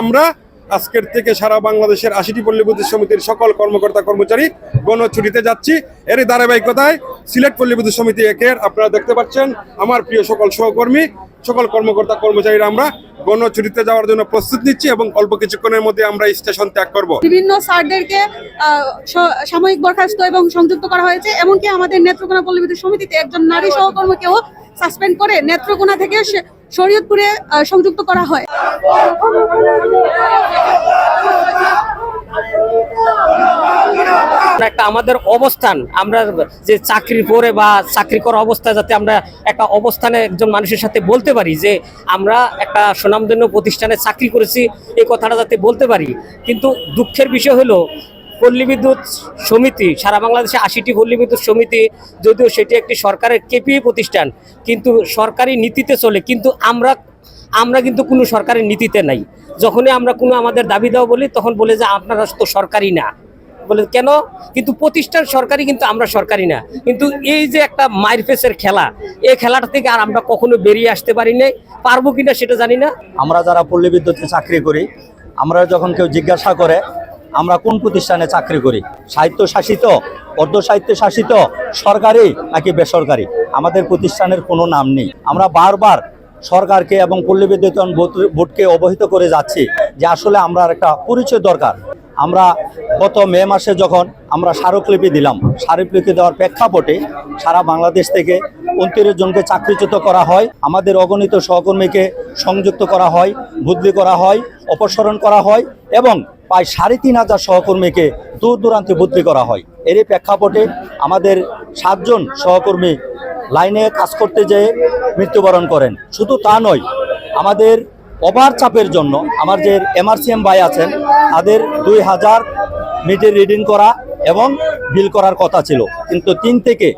আমরা আজকের থেকে সারা বাংলাদেশের আশিটি পল্লী সমিতির সকল কর্মকর্তা কর্মচারী গণ ছুটিতে যাচ্ছি। এরই ধারাবাহিকতায় সিলেট পল্লী সমিতি একের আপনারা দেখতে পাচ্ছেন। আমার প্রিয় সকল সহকর্মী, সকল কর্মকর্তা কর্মচারীরা আমরা গণ ছুটিতে যাওয়ার জন্য প্রস্তুত নিচ্ছি এবং অল্প কিছুক্ষণের মধ্যে আমরা স্টেশন ত্যাগ করব। বিভিন্ন স্যারদেরকে সাময়িক বরখাস্ত এবং সংযুক্ত করা হয়েছে। এমনকি আমাদের নেত্রকোনা পল্লী সমিতিতে একজন নারী সহকর্মীকেও সাসপেন্ড করে নেত্রকোনা থেকে শরীয়তপুরে সংযুক্ত করা হয়। একটা আমাদের অবস্থান, আমরা যে চাকরি পরে বা চাকরি করা অবস্থায় যাতে আমরা একটা অবস্থানে একজন মানুষের সাথে বলতে পারি, যে আমরা একটা সুনামধন্য প্রতিষ্ঠানে চাকরি করেছি, এই কথাটা যাতে বলতে পারি। কিন্তু দুঃখের বিষয় হলো পল্লী বিদ্যুৎ সমিতি, সারা বাংলাদেশে আশিটি পল্লী বিদ্যুৎ সমিতি, যদিও সেটি একটি সরকারের কেপি প্রতিষ্ঠান, কিন্তু সরকারি নীতিতে চলে, কিন্তু আমরা আমরা কিন্তু কোনো সরকারের নীতিতে নাই। যখনই আমরা কোনো আমাদের দাবি দেওয়া বলি, তখন বলে যে আপনারা তো সরকারি না। বলে কেন? কিন্তু প্রতিষ্ঠান সরকারি, কিন্তু আমরা সরকারি না। কিন্তু এই যে একটা মায়ের ফেসের খেলা, এই খেলাটা থেকে আর আমরা কখনো বেরিয়ে আসতে পারি নাই। পারব কিনা সেটা জানি না। আমরা যারা পল্লী বিদ্যুতে চাকরি করি, আমরা যখন কেউ জিজ্ঞাসা করে আমরা কোন প্রতিষ্ঠানে চাকরি করি? সাহিত্য শাসিত অর্ধ সাহিত্য শাসিত সরকারি নাকি বেসরকারি? আমাদের প্রতিষ্ঠানের কোনো নাম নেই। আমরা বারবার সরকারকে এবং পল্লী বোর্ড- বোর্ডকে অবহিত করে যাচ্ছি যে আসলে আমরা একটা পরিচয় দরকার। আমরা গত মে মাসে যখন আমরা স্মারকলিপি দিলাম, স্মারকলিপি দেওয়ার প্রেক্ষাপটে সারা বাংলাদেশ থেকে উনত্রিশ জনকে চাকরিচ্যুত করা হয়, আমাদের অগণিত সহকর্মীকে সংযুক্ত করা হয়, বদলি করা হয়, অপসারণ করা হয় এবং প্রায় সাড়ে তিন হাজার সহকর্মীকে দূর দূরান্তে বদলি করা হয়। এরই প্রেক্ষাপটে আমাদের সাতজন সহকর্মী লাইনে কাজ করতে যেয়ে মৃত্যুবরণ করেন। শুধু তা নয়, আমাদের ওভার চাপের জন্য আমার যে এমআরসিএম ভাই আছেন, তাদের দুই হাজার মিটার রিডিং করা এবং বিল করার কথা ছিল। কিন্তু তিন থেকে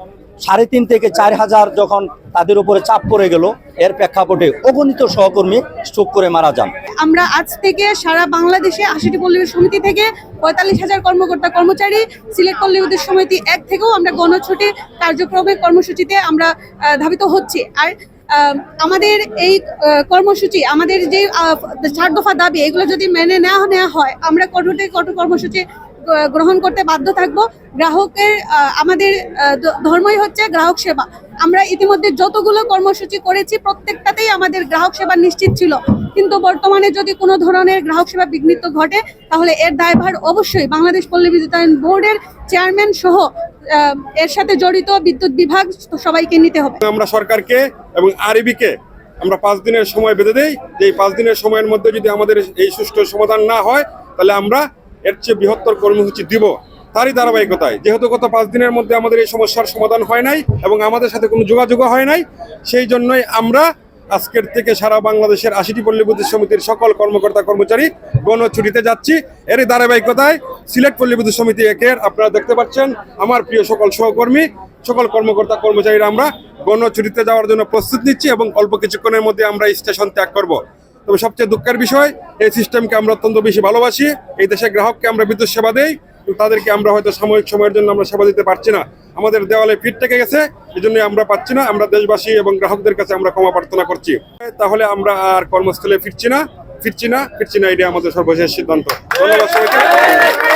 সাড়ে তিন থেকে চার হাজার যখন তাদের উপরে চাপ পড়ে গেল, এর প্রেক্ষাপটে অগণিত সহকর্মী স্ট্রোক করে মারা যান। আমরা আজ থেকে সারা বাংলাদেশে আশিটি পল্লী সমিতি থেকে পঁয়তাল্লিশ হাজার কর্মকর্তা কর্মচারী সিলেট পল্লী সমিতি এক থেকেও আমরা গণছুটি কার্যক্রমে কর্মসূচিতে আমরা ধাবিত হচ্ছি। আর আমাদের এই কর্মসূচি, আমাদের যে চার দফা দাবি, এগুলো যদি মেনে নেওয়া নেওয়া হয়, আমরা কঠোর থেকে কঠোর কর্মসূচি গ্রহণ করতে বাধ্য থাকব। গ্রাহকের আমাদের ধর্মই হচ্ছে গ্রাহক সেবা। আমরা ইতিমধ্যে যতগুলো কর্মসূচি করেছি, প্রত্যেকটাতেই আমাদের গ্রাহক সেবা নিশ্চিত ছিল। কিন্তু বর্তমানে যদি কোনো ধরনের গ্রাহক সেবা বিঘ্নিত ঘটে, তাহলে এর দায়ভার অবশ্যই বাংলাদেশ পল্লী বিদ্যুতায়ন বোর্ডের চেয়ারম্যান সহ এর সাথে জড়িত বিদ্যুৎ বিভাগ সবাইকে নিতে হবে। আমরা সরকারকে এবং আরবিকে আমরা পাঁচ দিনের সময় বেঁধে দেই। যে এই পাঁচ দিনের সময়ের মধ্যে যদি আমাদের এই সুষ্ঠু সমাধান না হয়, তাহলে আমরা এর চেয়ে বৃহত্তর কর্মসূচি দিব তারই ধারাবাহিকতায়। যেহেতু গত পাঁচ দিনের মধ্যে আমাদের এই সমস্যার সমাধান হয় নাই এবং আমাদের সাথে কোনো যোগাযোগও হয় নাই, সেই জন্যই আমরা আজকের থেকে সারা বাংলাদেশের আশিটি পল্লী সমিতির সকল কর্মকর্তা কর্মচারী গণ ছুটিতে যাচ্ছি। এরই ধারাবাহিকতায় সিলেট পল্লী সমিতি একের আপনারা দেখতে পাচ্ছেন, আমার প্রিয় সকল সহকর্মী, সকল কর্মকর্তা কর্মচারীরা আমরা গণ ছুটিতে যাওয়ার জন্য প্রস্তুত নিচ্ছি এবং অল্প কিছুক্ষণের মধ্যে আমরা স্টেশন ত্যাগ করব। তবে সবচেয়ে দুঃখের বিষয়, এই সিস্টেমকে আমরা অত্যন্ত বেশি ভালোবাসি, এই দেশের গ্রাহককে আমরা বিদ্যুৎ সেবা দেই তাদেরকে আমরা হয়তো সাময়িক সময়ের জন্য আমরা সেবা দিতে পারছি না। আমাদের দেওয়ালে ফিট থেকে গেছে এই জন্যই আমরা পাচ্ছি না, আমরা দেশবাসী এবং গ্রাহকদের কাছে আমরা ক্ষমা প্রার্থনা করছি। তাহলে আমরা আর কর্মস্থলে ফিরছি না ফিরছি না ফিরছি না এটা আমাদের সর্বশেষ সিদ্ধান্ত। ধন্যবাদ সবাইকে।